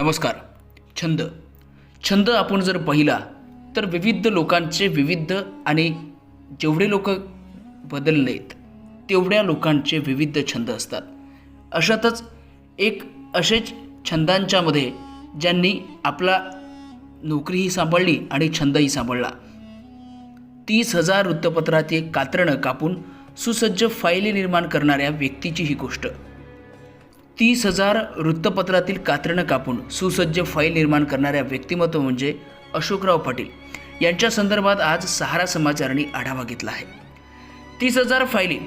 नमस्कार. छंद. छंद आपण जर पाहिला तर विविध लोकांचे विविध आणि जेवढे लोक बदललेत तेवढ्या लोकांचे विविध छंद असतात. अशातच एक असेच छंदांच्यामध्ये ज्यांनी आपला नोकरीही सांभाळली आणि छंदही सांभाळला. तीस हजार वृत्तपत्राचे कात्रणं कापून सुसज्ज फायली निर्माण करणाऱ्या व्यक्तीची ही गोष्ट. तीस हजार वृत्तपत्रातील कात्रणं कापून सुसज्ज फाईल निर्माण करणाऱ्या व्यक्तिमत्व म्हणजे अशोकराव पाटील. यांच्या संदर्भात आज सहारा समाचाराने आढावा घेतला आहे. तीस हजार फायली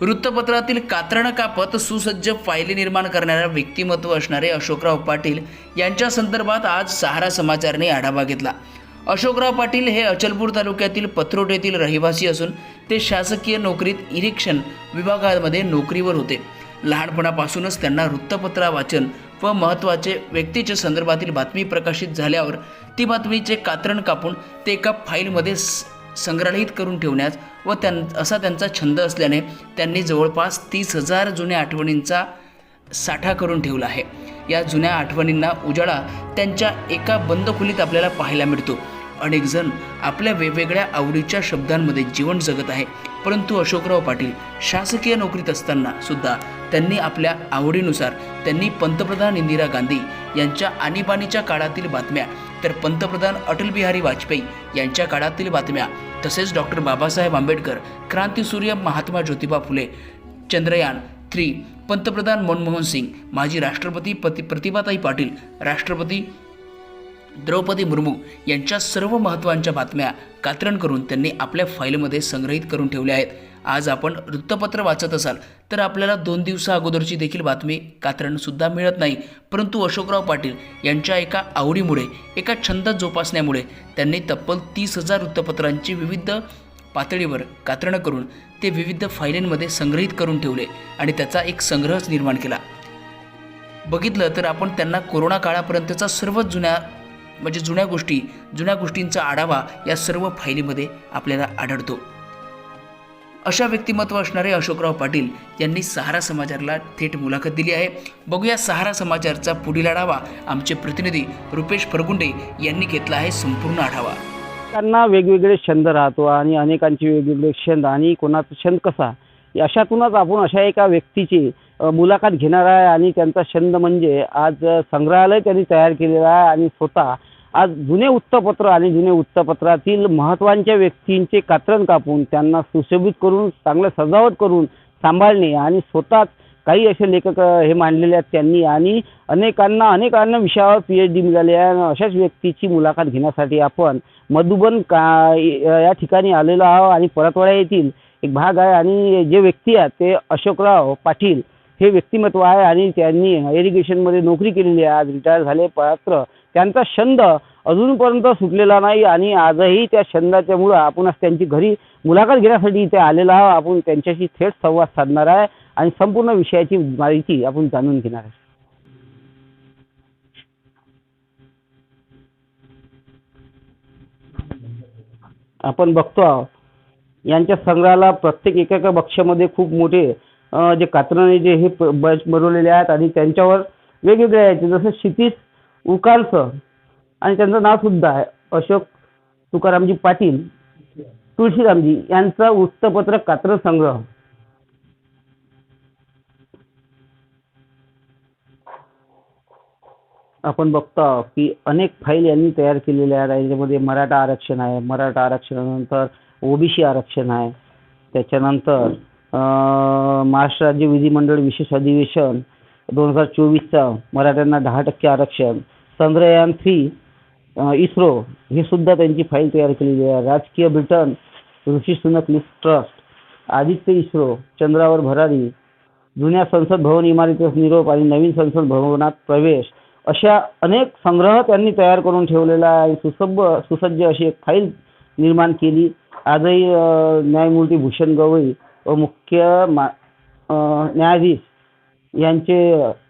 वृत्तपत्रातील कात्रणं कापत सुसज्ज फायली निर्माण करणाऱ्या व्यक्तिमत्व असणारे अशोकराव पाटील यांच्या संदर्भात आज सहारा समाचाराने आढावा घेतला. अशोकराव पाटील हे अचलपूर तालुक्यातील पत्रोट येथील रहिवासी असून ते शासकीय नोकरीत इरिक्शन विभागामध्ये नोकरीवर होते. लहानपणापासूनच त्यांना वृत्तपत्रा वाचन व महत्त्वाचे व्यक्तीच्या संदर्भातील बातमी प्रकाशित झाल्यावर ती बातमीचे कात्रण कापून ते एका फाईलमध्ये स- संग्रहित करून ठेवण्यास व त्यां असा त्यांचा छंद असल्याने त्यांनी जवळपास तीस हजार जुन्या आठवणींचा साठा करून ठेवला आहे. या जुन्या आठवणींना उजाळा त्यांच्या एका बंद खोलीत आपल्याला पाहायला मिळतो. अनेकजण आपल्या वेगवेगळ्या आवडीच्या शब्दांमध्ये जीवन जगत आहे. परंतु अशोकराव पाटील शासकीय नोकरीत असताना सुद्धा त्यांनी आपल्या आवडीनुसार त्यांनी पंतप्रधान इंदिरा गांधी यांच्या आणीबाणीच्या काळातील बातम्या तर पंतप्रधान अटल बिहारी वाजपेयी यांच्या काळातील बातम्या तसेच डॉक्टर बाबासाहेब आंबेडकर क्रांतीसूर्य महात्मा ज्योतिबा फुले चंद्रयान थ्री पंतप्रधान मनमोहन सिंग माजी राष्ट्रपती पती प्रतिभाताई पाटील राष्ट्रपती द्रौपदी मुर्मू यांच्या सर्व महत्त्वांच्या बातम्या कात्रण करून त्यांनी आपल्या फाईलमध्ये संग्रहित करून ठेवल्या आहेत. आज आपण वृत्तपत्र वाचत असाल तर आपल्याला दोन दिवसा अगोदरची देखील बातमी कात्रणसुद्धा मिळत नाही. परंतु अशोकराव पाटील यांच्या एका आवडीमुळे एका छंद जोपासण्यामुळे त्यांनी तब्बल तीस हजार वृत्तपत्रांची विविध पातळीवर कात्रणं करून ते विविध फायलींमध्ये संग्रहित करून ठेवले आणि त्याचा एक संग्रहच निर्माण केला. बघितलं तर आपण त्यांना कोरोना काळापर्यंतचा सर्वच जुन्या म्हणजे जुन्या गोष्टी जुन्या गोष्टींचा आढावा या सर्व फायलीमध्ये आपल्याला आढळतो. अशा व्यक्तिमत्व असणारे अशोकराव पाटील यांनी सहारा समाचारला थेट मुलाखत दिली आहे. बघूया सहारा समाचारचा पुढील आढावा आमचे प्रतिनिधी रुपेश फरगुंडे यांनी घेतला आहे संपूर्ण आढावा. त्यांना वेगवेगळे छंद राहतो आणि अनेकांचे वेगवेगळे छंद आणि कोणाचा छंद कसा? अशातूनच आपण अशा एका व्यक्तीची मुलाखत घेणार आहे आणि त्यांचा छंद म्हणजे आज संग्रहालय त्यांनी तयार केलेला आहे आणि स्वतः आज जुने वृत्तपत्र आणि जुने वृत्तपत्रातील महत्त्वांच्या व्यक्तींचे कात्रण कापून त्यांना सुशोभित करून चांगलं सजावट करून सांभाळणे आणि स्वतःच काही असे लेखक हे मांडलेले आहेत त्यांनी आणि अनेकांना अनेकांना विषयावर पी एच डी मिळाली आहे आणि अशाच व्यक्तीची मुलाखत घेण्यासाठी आपण मधुबन का या ठिकाणी आलेलो आहोत आणि परतवाडा येथील एक भाग आहे आणि जे व्यक्ती आहेत ते अशोकराव पाटील. हे व्यक्तिमत्व आहे आणि त्यांनी इरिगेशनमध्ये नोकरी केलेली आहे. आज रिटायर झाले पात्र त्यांचा छंद अजूनपर्यंत सुटलेला नाही आणि आजही त्या छंदाच्या मुळं आपण त्यांची घरी मुलाखत घेण्यासाठी इथे आलेला आहोत. आपण त्यांच्याशी थेट संवाद साधणार आहे आणि संपूर्ण विषयाची माहिती आपण जाणून घेणार आहे. आपण बघतो आहोत यांच्या संग्रहाला प्रत्येक एका एका बक्षामध्ये खूप मोठे जे कात्रणे जे हे बनवलेले आहेत आणि त्यांच्यावर वेगवेगळे आहेत. जसं क्षितिज उकालस आणि त्यांचं नाव सुद्धा आहे. अशोक तुकारामजी पाटील तुळशीरामजी यांचा वृत्तपत्र कात्र संग्रह आपण बघतो की अनेक फाईल यांनी तयार केलेल्या आहेत. याच्यामध्ये मराठा आरक्षण आहे. मराठा आरक्षणानंतर ओबीसी आरक्षण आहे. त्याच्यानंतर अं, महाराष्ट्र राज्य विधिमंडळ विशेष अधिवेशन दोन हजार चोवीसचा मराठ्यांना दहा टक्के आरक्षण. चंद्रयान थ्री इस्रो हे सुद्धा त्यांची फाईल तयार केलेली आहे. राजकीय Britain Rishi Sunak Liz Truss Aditya ISRO चंद्रावर भरारी जुन्या संसद भवन इमारतीस निरोप आणि नवीन संसद भवनात प्रवेश अशा अनेक संग्रह त्यांनी तयार करून ठेवलेला आहे. सुसभ सुसज्ज अशी एक फाईल निर्माण केली. आजही न्यायमूर्ती भूषण गवई व मुख्य मा न्यायाधीश यांचे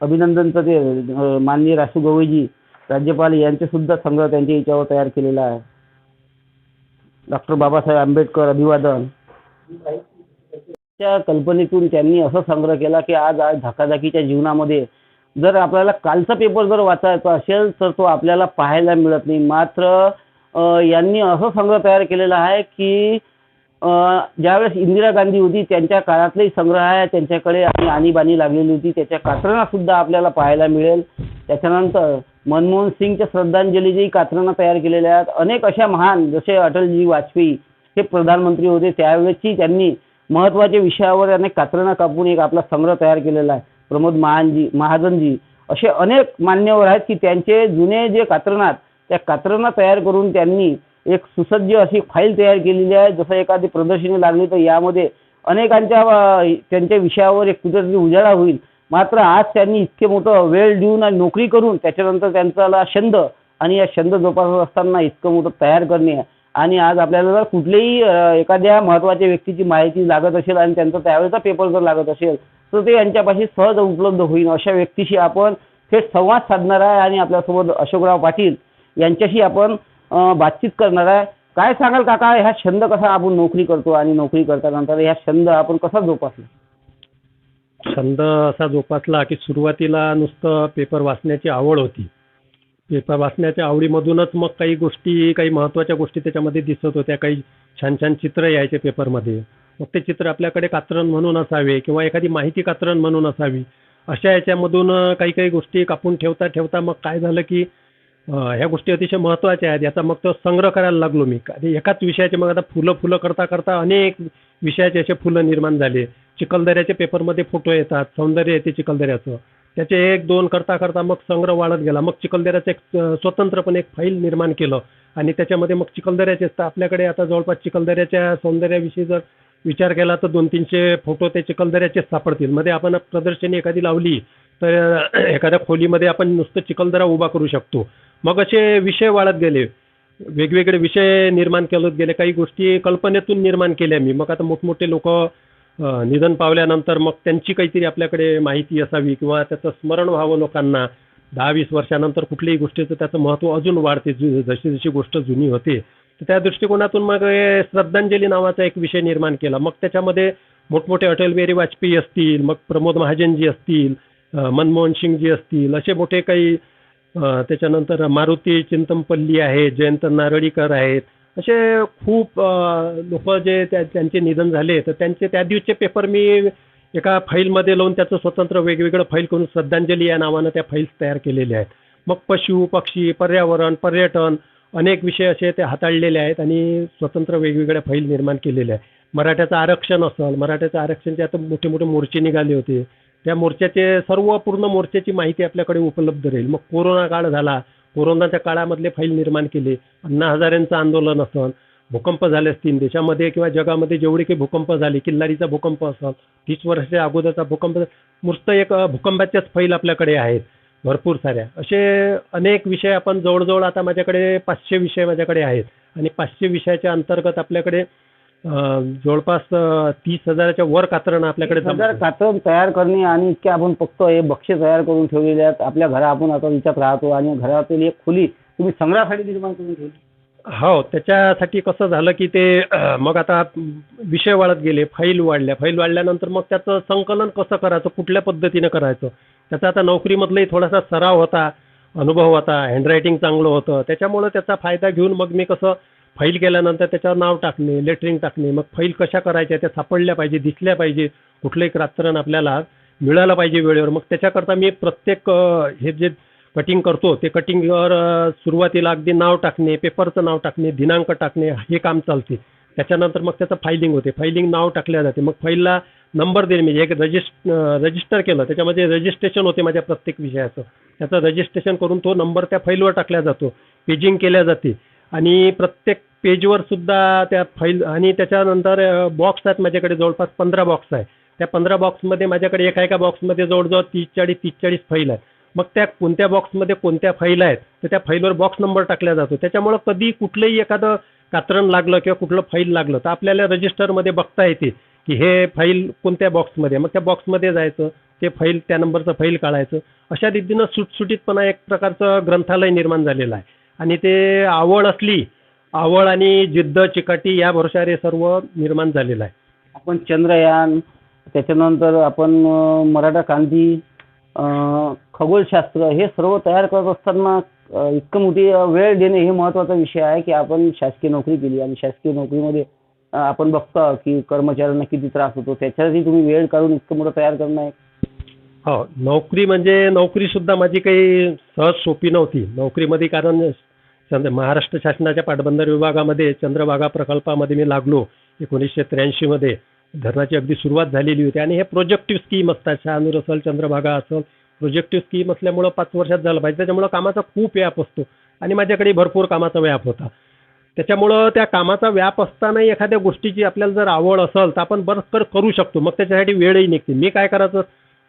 अभिनंदनचं ते माननीय रासू गवईजी राज्यपाल यांचे सुद्धा संग्रह त्यांच्या याच्यावर तयार केलेला आहे. डॉक्टर बाबासाहेब आंबेडकर अभिवादन. त्या कल्पनेतून त्यांनी असा संग्रह केला की आज आज धकाधकीच्या जीवनामध्ये जर आपल्याला कालचा पेपर जर वाचायचा असेल तर तो आपल्याला पाहायला मिळत नाही. मात्र यांनी असं संग्रह तयार केलेला आहे की ज्यावेळेस इंदिरा गांधी होती त्यांच्या काळातलेही संग्रह आहे त्यांच्याकडे आणि आणीबाणी लागलेली होती. त्याच्या कात्रणा सुद्धा आपल्याला पाहायला मिळेल. त्याच्यानंतर मनमोहन सिंगच्या श्रद्धांजलीची कात्रणा तयार केलेल्या आहेत. अनेक अशा महान जसे अटलजी वाजपेयी हे प्रधानमंत्री होते त्यावेळेसही त्यांनी महत्त्वाच्या विषयावर अनेक कात्रणा कापून एक आपला संग्रह तयार केलेला आहे. प्रमोद महानजी महाजनजी असे अनेक मान्यवर आहेत की त्यांचे जुने जे कात्रणात त्या कात्रणा तयार करून त्यांनी एक सुसज्ज अशी फाईल तयार केलेली आहे. जसं एखादी प्रदर्शनी लागली तर यामध्ये अनेकांच्या त्यांच्या विषयावर एक कुठेतरी उजाळा होईल. मात्र आज त्यांनी इतके मोठं वेळ देऊन आणि नोकरी करून त्याच्यानंतर त्यांचा छंद आणि या छंद जोपासत असताना इतकं मोठं तयार करणे आणि आज आपल्याला जर कुठल्याही एखाद्या महत्त्वाच्या व्यक्तीची माहिती लागत असेल आणि त्यांचा त्यावेळेचा पेपर जर लागत असेल तर ते यांच्यापाशी सहज उपलब्ध होईल. अशा व्यक्तीशी आपण थेट संवाद साधणार आहे आणि आपल्यासोबत अशोकराव पाटील यांच्याशी आपण बातचीत करणार आहे. काय सांगाल काका? ह्या छंद कसा आपण नोकरी करतो आणि नोकरी करतानंतर ह्या छंद आपण कसा जोपासला? छंद असा जोपासला की सुरुवातीला नुसतं पेपर वाचण्याची आवड होती. पेपर वाचण्याच्या आवडीमधूनच मग काही गोष्टी काही महत्त्वाच्या गोष्टी त्याच्यामध्ये दिसत होत्या. काही छान छान चित्र यायचे पेपरमध्ये. मग ते चित्र आपल्याकडे कात्रण म्हणून असावे किंवा एखादी माहिती कात्रण म्हणून असावी. अशा याच्यामधून काही काही गोष्टी कापून ठेवता ठेवता मग काय झालं की ह्या गोष्टी अतिशय महत्त्वाच्या आहेत. याचा मग तो संग्रह करायला लागलो मी. आणि एकाच विषयाचे मग आता फुलं फुलं करता करता अनेक विषयाचे असे फुलं निर्माण झाले चिखलदऱ्याचे पेपरमध्ये फोटो येतात. सौंदर्य येते चिखलदऱ्याचं. त्याचे एक दोन करता करता मग संग्रह वाढत गेला. मग चिखलदऱ्याचं एक स्वतंत्रपणे एक फाईल निर्माण केलं. आणि त्याच्यामध्ये मग चिखलदऱ्याचे तर आपल्याकडे आता जवळपास चिखलदऱ्याच्या सौंदर्याविषयी जर विचार केला तर दोन तीनशे फोटो ते चिखलदऱ्याचेच सापडतील. मध्ये आपण प्रदर्शनी एखादी लावली तर एखाद्या खोलीमध्ये आपण नुसतं चिखलदरा उभा करू शकतो. मग असे विषय वाढत गेले. वेगवेगळे विषय निर्माण करत गेले. काही गोष्टी कल्पनेतून निर्माण केल्या मी. मग आता मोठमोठे लोक निधन पावल्यानंतर मग त्यांची काहीतरी आपल्याकडे माहिती असावी किंवा त्याचं स्मरण व्हावं लोकांना. दहा वीस वर्षानंतर कुठल्याही गोष्टीचं त्याचं महत्त्व अजून वाढते. जु- जशी जशी गोष्ट जुनी होते. तर त्या दृष्टिकोनातून मग श्रद्धांजली नावाचा एक विषय निर्माण केला. मग त्याच्यामध्ये मोठमोठे अटल बिहारी वाजपेयी असतील मग प्रमोद महाजनजी असतील मनमोहन सिंगजी असतील असे मोठे काही त्याच्यानंतर मारुती चिंतमपल्ली आहे जयंत नारळीकर आहेत. असे खूप लोक जे त्या त्यांचे निधन झाले. तर त्यांचे त्या दिवसचे पेपर मी एका फाईलमध्ये लावून त्याचं स्वतंत्र वेगवेगळं फाईल करून श्रद्धांजली या नावानं त्या फाईल्स तयार केलेल्या आहेत. मग पशु पक्षी पर्यावरण पर्यटन अनेक विषय असे ते हाताळलेले आहेत आणि स्वतंत्र वेगवेगळ्या फाईल निर्माण केलेल्या आहेत. मराठ्याचं आरक्षण असेल मराठ्याचं आरक्षणचे आता मोठे मोठे मोर्चे निघाले होते त्या मोर्चाचे सर्व पूर्ण मोर्चाची माहिती आपल्याकडे उपलब्ध राहील. मग कोरोना काळ झाला. कोरोनाच्या काळामधले फाईल निर्माण केले. अण्णा हजारेंचं आंदोलन असन. भूकंप झाले असतील. देशामध्ये किंवा जगामध्ये जेवढे काही भूकंप झाले किल्लारीचा भूकंप असेल तीस वर्षाच्या अगोदरचा भूकंप नुसतं एक भूकंपाच्याच फाईल आपल्याकडे आहेत. भरपूर साऱ्या. असे अनेक विषय आपण जवळजवळ आता माझ्याकडे पाचशे विषय माझ्याकडे आहेत. आणि पाचशे विषयाच्या अंतर्गत आपल्याकडे अ, जवळपास अ, तीस हजाराच्या वर कात्रणं आपल्याकडे जमा हजार. कातरण तयार करणे आणि इतके आपण फक्त हे बक्षे तयार करून ठेवलेले आहेत. आपल्या घरा आपण आता विचार राहतो आणि घरातील एक खोली तुम्ही संग्रहासाठी निर्माण करून ठेवली. हो त्याच्यासाठी कसं झालं की ते मग आता विषय वाढत गेले फाईल वाढल्या. फाईल वाढल्यानंतर मग त्याचं संकलन कसं करायचं कुठल्या पद्धतीनं करायचं? त्याचा आता नोकरीमधलाही थोडासा सराव होता अनुभव होता हँडरायटिंग चांगलं होतं. त्याच्यामुळं त्याचा फायदा घेऊन मग मी कसं फाईल केल्यानंतर त्याच्यावर नाव टाकणे लेटरिंग टाकणे मग फाईल कशा करायच्या त्या सापडल्या पाहिजे दिसल्या पाहिजे कुठलंही रात्रण आपल्याला मिळालं पाहिजे वेळेवर. मग त्याच्याकरता मी प्रत्येक हे जे कटिंग करतो ते कटिंगवर सुरुवातीला अगदी नाव टाकणे पेपरचं नाव टाकणे दिनांक टाकणे हे काम चालते. त्याच्यानंतर मग त्याचं फायलिंग होते. फायलिंग नाव टाकल्या जाते. मग फाईलला नंबर देणे म्हणजे एक रजिस्ट रजिस्टर केलं त्याच्यामध्ये रजिस्ट्रेशन होते माझ्या प्रत्येक विषयाचं. त्याचं रजिस्ट्रेशन करून तो नंबर त्या फाईलवर टाकला जातो. पेजिंग केल्या जाते. आणि प्रत्येक पेजवर सुद्धा त्या फाईल आणि त्याच्यानंतर बॉक्स आहेत माझ्याकडे जवळपास पंधरा बॉक्स आहे. त्या पंधरा बॉक्समध्ये माझ्याकडे एका एका बॉक्समध्ये जवळजवळ तीस चाळीस तीस चाळीस फाईल आहेत. मग त्या कोणत्या बॉक्समध्ये कोणत्या फाईल आहेत तर त्या फाईलवर बॉक्स नंबर टाकला जातो. त्याच्यामुळं कधी कुठलंही एखादं कात्रण लागलं किंवा कुठलं फाईल लागलं तर आपल्याला रजिस्टरमध्ये बघता येते की हे फाईल कोणत्या बॉक्समध्ये मग त्या बॉक्समध्ये जायचं ते फाईल त्या नंबरचं फाईल काढायचं. अशा रीतीनं सुटसुटीतपणा एक प्रकारचं ग्रंथालय निर्माण झालेलं आहे. आणि ते आवड असली आवड आणि जिद्द चिकाटी या भरोशाने सर्व निर्माण झालेलं आहे. आपण चंद्रयान त्याच्यानंतर आपण मराठा क्रांती खगोलशास्त्र हे सर्व तयार करत असताना इतकं मोठी वेळ देणे हे महत्त्वाचा विषय आहे की आपण शासकीय नोकरी केली आणि शासकीय नोकरीमध्ये आपण बघतो की कर्मचाऱ्यांना किती त्रास होतो त्याच्यासाठी तुम्ही वेळ काढून इतकं मोठं तयार करणं आहे. हो नोकरी म्हणजे नोकरीसुद्धा माझी काही सहज सोपी नव्हती. नोकरीमध्ये कारण चंद्र महाराष्ट्र शासनाच्या पाटबंधारे विभागामध्ये चंद्रभागा प्रकल्पामध्ये मी लागलो एकोणीसशे त्र्याऐंशीमध्ये धरणाची अगदी सुरुवात झालेली होती आणि हे प्रोजेक्टिव्ह स्कीम असतात. शहानूर असेल चंद्रभागा असेल प्रोजेक्टिव्ह स्कीम असल्यामुळं पाच वर्षात झालं पाहिजे. त्याच्यामुळं कामाचा खूप व्याप असतो आणि माझ्याकडे भरपूर कामाचा व्याप होता. त्याच्यामुळं त्या कामाचा व्याप असतानाही एखाद्या गोष्टीची आपल्याला जर आवड असेल तर आपण बरंच करू शकतो. मग त्याच्यासाठी वेळही निघते. मी काय करायचं?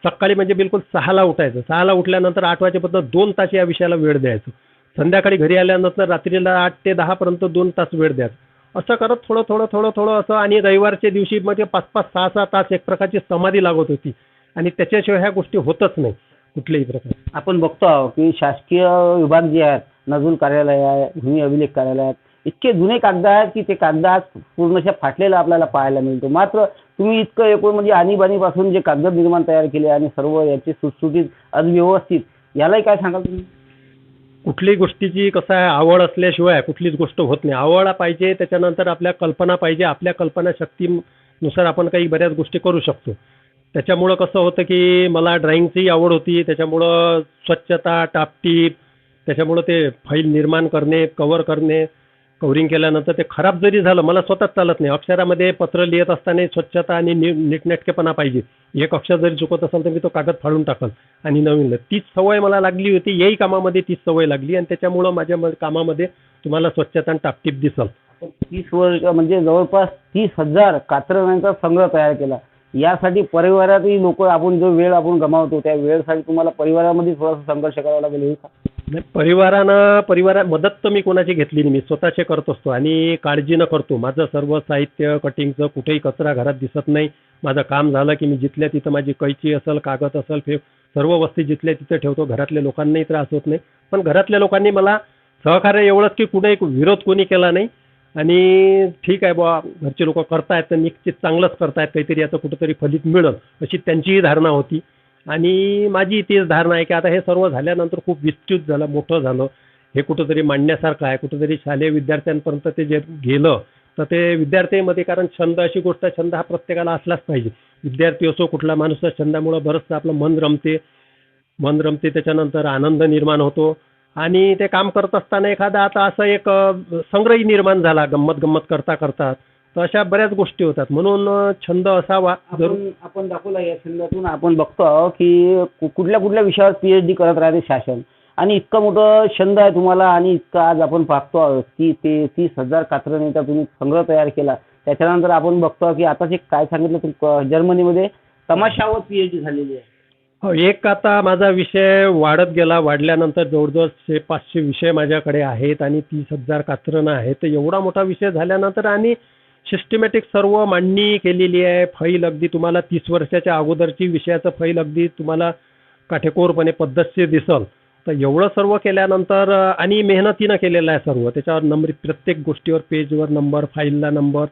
सकाळी म्हणजे बिलकुल सहाला उठायचं. सहाला उठल्यानंतर आठ वाजेपर्यंत दोन तास या विषयाला वेळ द्यायचो. संध्याकाळी घरी आल्यानंतर रात्रीला आठ ते दहापर्यंत दोन तास वेळ द्यायचं. असं करत थोडं थोडं थोडं थोडं असं आणि रविवारच्या दिवशी म्हणजे पाच पाच सहा सहा तास एक प्रकारची समाधी लागत होती. आणि त्याच्याशिवाय ह्या गोष्टी होतच नाही कुठल्याही प्रकारे. आपण बघतो आहोत की शासकीय विभाग जे आहेत नजूल कार्यालय आहे भूमी अभिलेख कार्यालय आहेत इतके जुने कागद आहेत की ते कागद आज पूर्णशः फाटलेलं आपल्याला पाहायला मिळतो. मात्र तुम्ही इतकं एकूण म्हणजे आणीबाणीपासून जे कागद निर्माण तयार केले आणि सर्व याचे सुटसुटीत अव्यवस्थित यालाही काय सांगाल तुम्ही? कुठलीही गोष्टीची कसं आहे आवड असल्याशिवाय कुठलीच गोष्ट होत नाही. आवड पाहिजे त्याच्यानंतर आपल्या कल्पना पाहिजे. आपल्या कल्पनाशक्तीनुसार आपण काही बऱ्याच गोष्टी करू शकतो. त्याच्यामुळं कसं होतं की मला ड्रॉइंगचीही आवड होती. त्याच्यामुळं स्वच्छता टापटीप त्याच्यामुळं ते फाईल निर्माण करणे कवर करणे कवरिंग केल्यानंतर ते खराब जरी झालं मला स्वतःच चालत नाही. अक्षरामध्ये पत्र लिहित असताना स्वच्छता आणि नी नीटनेटकेपणा पाहिजे. एक अक्षर जरी चुकत असेल तर मी तो कागद फाडून टाकल आणि नवीन तीच सवय मला लागली होती. याही कामामध्ये तीच सवय लागली आणि त्याच्यामुळं माझ्या कामामध्ये तुम्हाला स्वच्छता आणि टापटीप दिसल. तीस वर्ष म्हणजे जवळपास तीस हजार कात्रणांचा संग्रह तयार केला. यासाठी परिवारातही लोक आपण जो वेळ आपण गमावतो त्या वेळसाठी तुम्हाला परिवारामध्ये थोडासा संघर्ष करावा लागेल का नाही परिवारानं परिवारा मदत तर मी कोणाची घेतली नाही मी स्वतःचे करत असतो आणि काळजीनं करतो. माझं सर्व साहित्य कटिंगचं कुठेही कचरा घरात दिसत नाही. माझं काम झालं की मी जिथल्या तिथं माझी कैची असेल कागद असेल फे सर्व वस्ती जिथल्या तिथं ठेवतो. घरातल्या लोकांनाही त्रास होत नाही. पण घरातल्या लोकांनी मला सहकार्य एवढंच की कुठे एक विरोध कोणी केला नाही. आणि ठीक आहे बुवा घरचे लोक करतायत तर निश्चित चांगलंच करतायत. काहीतरी याचं कुठंतरी फलित मिळेल अशी त्यांचीही धारणा होती. आणि माझी तीच धारणा आहे की आता हे सर्व झाल्यानंतर खूप विस्तृत झालं मोठं झालं. हे कुठंतरी मांडण्यासारखं आहे. कुठंतरी शालेय विद्यार्थ्यांपर्यंत ते जे गेलं तर ते विद्यार्थ्यांमध्ये कारण छंद अशी गोष्ट छंद हा प्रत्येकाला असलाच पाहिजे. विद्यार्थी असो कुठला माणूस छंदामुळं बरंचसं आपलं मन रमते. मन रमते त्याच्यानंतर आनंद निर्माण होतो. आणि ते काम करत असताना एखादा आता असं एक संग्रही निर्माण झाला गंमत गंमत करता करता तर अशा बऱ्याच गोष्टी होतात. म्हणून छंद असावा. जरूर. आपण आपण दाखवला या छंदातून. आपण बघतो आहोत की कु- कुठल्या कुठल्या विषयावर पीएचडी करत राहते शासन. आणि इतकं मोठं छंद आहे तुम्हाला आणि इतकं आज आपण पाहतो आहोत की ते तीस हजार कात्रणीचा तुम्ही संग्रह तयार केला. त्याच्यानंतर आपण बघतो आहोत की आताच एक काय सांगितलं तुम्ही जर्मनीमध्ये तमाशावर पीएचडी झालेली आहे. हो एक आता माझा विषय वाढत गेला. वाढल्यानंतर जवळजवळ शे पाचशे विषय माझ्याकडे आहेत आणि तीस हजार कात्रणं आहेत. तर एवढा मोठा विषय झाल्यानंतर आणि सिस्टमॅटिक सर्व मांडणी केलेली आहे. फाईल अगदी तुम्हाला तीस वर्षाच्या अगोदरची विषयाचं फाईल अगदी तुम्हाला काटेकोरपणे पद्धतशीर दिसल. तर एवढं सर्व केल्यानंतर आणि मेहनतीनं केलेलं आहे सर्व. त्याच्यावर नंबर प्रत्येक गोष्टीवर पेजवर नंबर फाईलला नंबर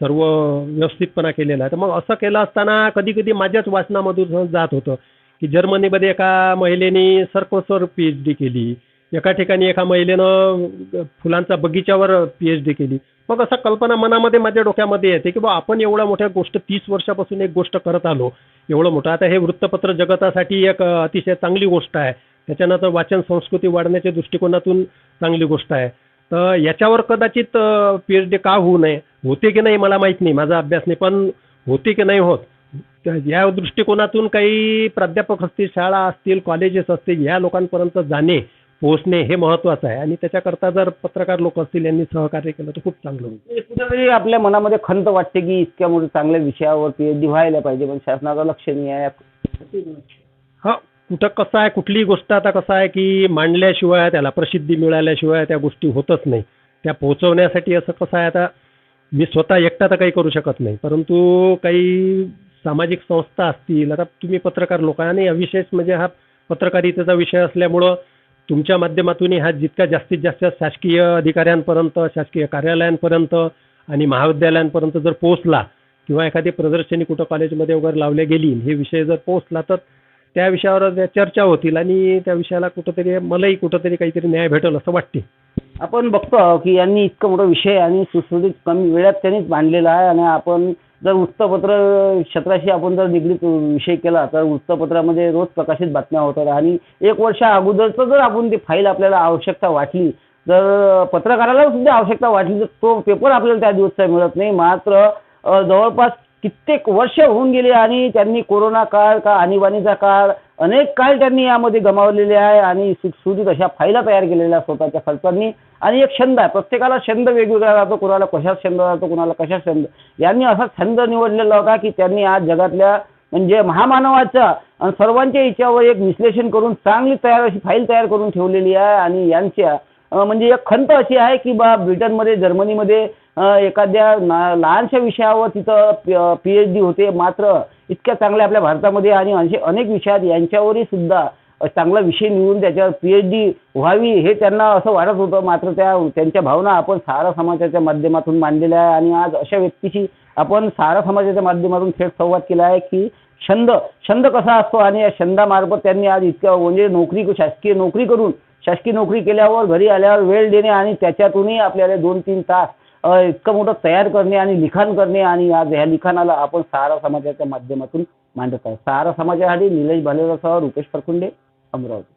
सर्व व्यवस्थितपणा केलेला आहे. तर मग असं केलं असताना कधी कधी माझ्याच वाचनामधून जात होतं की जर्मनीमध्ये एका महिलेने सर्कोसवर पी एच डी केली. एका ठिकाणी एका महिलेनं फुलांचा बगीच्यावर पी एच डी केली. मग असा कल्पना मनामध्ये माझ्या डोक्यामध्ये येते की बा आपण एवढ्या मोठ्या गोष्ट तीस वर्षापासून एक गोष्ट करत आलो. एवढं मोठं. आता हे वृत्तपत्र जगतासाठी एक अतिशय चांगली गोष्ट आहे. त्याच्यानंतर वाचन संस्कृती वाढण्याच्या दृष्टिकोनातून चांगली गोष्ट आहे. तर याच्यावर कदाचित पी एच डी का होऊ नये? होते की नाही मला माहीत नाही. माझा अभ्यास नाही पण होते की नाही होत? या दृष्टिकोनातून काही प्राध्यापक असतील शाळा असतील कॉलेजेस असतील या लोकांपर्यंत जाणे पोहोचणे हे महत्त्वाचं आहे. आणि त्याच्याकरता जर पत्रकार लोक असतील यांनी सहकार्य केलं तर खूप चांगलं होईल. म्हणजे कुठेतरी आपल्या मनामध्ये खंत वाटते की इतक्या मोठ्या चांगल्या विषयावर पीएचडी व्हायला पाहिजे पण शासनाचं लक्ष नाही आहे. हा कुठं कसं आहे कुठलीही गोष्ट आता कसं आहे की मांडल्याशिवाय त्याला प्रसिद्धी मिळाल्याशिवाय त्या गोष्टी होतच नाही. त्या पोहोचवण्यासाठी असं कसं आहे आता मी स्वतः एकटा तर काही करू शकत नाही. परंतु काही सामाजिक संस्था असतील आता तुम्ही पत्रकार लोक आणि हा विशेष म्हणजे हा पत्रकारितेचा विषय असल्यामुळं तुमच्या माध्यमातून हा जितका जास्तीत जास्त शासकीय अधिकाऱ्यांपर्यंत शासकीय कार्यालयांपर्यंत आणि महाविद्यालयांपर्यंत जर पोहोचला किंवा एखादी प्रदर्शनी कुठं कॉलेजमध्ये वगैरे लावले गेली हे विषय जर पोहोचला तर त्या विषयावर चर्चा होतील आणि त्या विषयाला कुठंतरी मलाही कुठंतरी काहीतरी न्याय भेटेल असं वाटते. आपण बघतो की यांनी इतकं मोठा विषय आणि सुटसुटीत कमी वेळात त्यांनीच मांडलेला आहे आणि आपण जर वृत्तपत्र क्षेत्राशी आपण जर निगडीत विषय केला तर वृत्तपत्रामध्ये रोज प्रकाशित बातम्या होतात. आणि एक वर्षा अगोदरचं जर आपण ती फाईल आपल्याला आवश्यकता वाटली तर पत्रकाराला सुद्धा आवश्यकता वाटली तर तो पेपर आपल्याला त्या दिवसचा मिळत नाही. मात्र जवळपास कित्येक वर्ष होऊन गेले आणि त्यांनी कोरोना काळ का आणीबाणीचा काळ अनेक काळ त्यांनी यामध्ये गमावलेले आहे आणि सुटसुटीत अशा फाईला तयार केलेल्या स्वतःच्या खर्चांनी आणि एक छंद आहे प्रत्येकाला छंद वेगवेगळा राहतो कोणाला कशात छंद राहतो कोणाला कशा छंद. यांनी असा छंद निवडलेला होता की त्यांनी आज जगातल्या म्हणजे महामानवाच्या आणि सर्वांच्या याच्यावर एक विश्लेषण करून चांगली तयार अशी फाईल तयार करून ठेवलेली आहे. आणि यांच्या म्हणजे एक खंत अशी आहे की बा ब्रिटनमध्ये जर्मनीमध्ये एखाद्या ना लहानशा विषयावर तिथं पी एच डी होते. मात्र इतक्या चांगल्या आपल्या भारतामध्ये आणि असे अनेक विषयात यांच्यावरही सुद्धा चांगला विषय निवडून त्याच्यावर पी एच डी व्हावी हे त्यांना असं वाटत होतं. मात्र त्या त्यांच्या भावना आपण सहारा समाजाच्या माध्यमातून मांडलेल्या आहे. आणि आज अशा व्यक्तीशी आपण सहारा समाजाच्या माध्यमातून थेट संवाद केला आहे की छंद छंद कसा असतो आणि या छंदामार्फत त्यांनी आज इतकं म्हणजे नोकरी शासकीय नोकरी करून शासकीय नोकरी केल्यावर घरी आल्यावर वेळ देणे आणि त्याच्यातूनही आपल्याला दोन तीन तास इतकं मोठं तयार करणे आणि लिखाण करणे आणि आज ह्या लिखाणाला आपण सहारा समाजाच्या माध्यमातून मांडत आहे सहारा समाजासाठी निलेश भालेरावसह रुपेश परखुंडे अमरावती.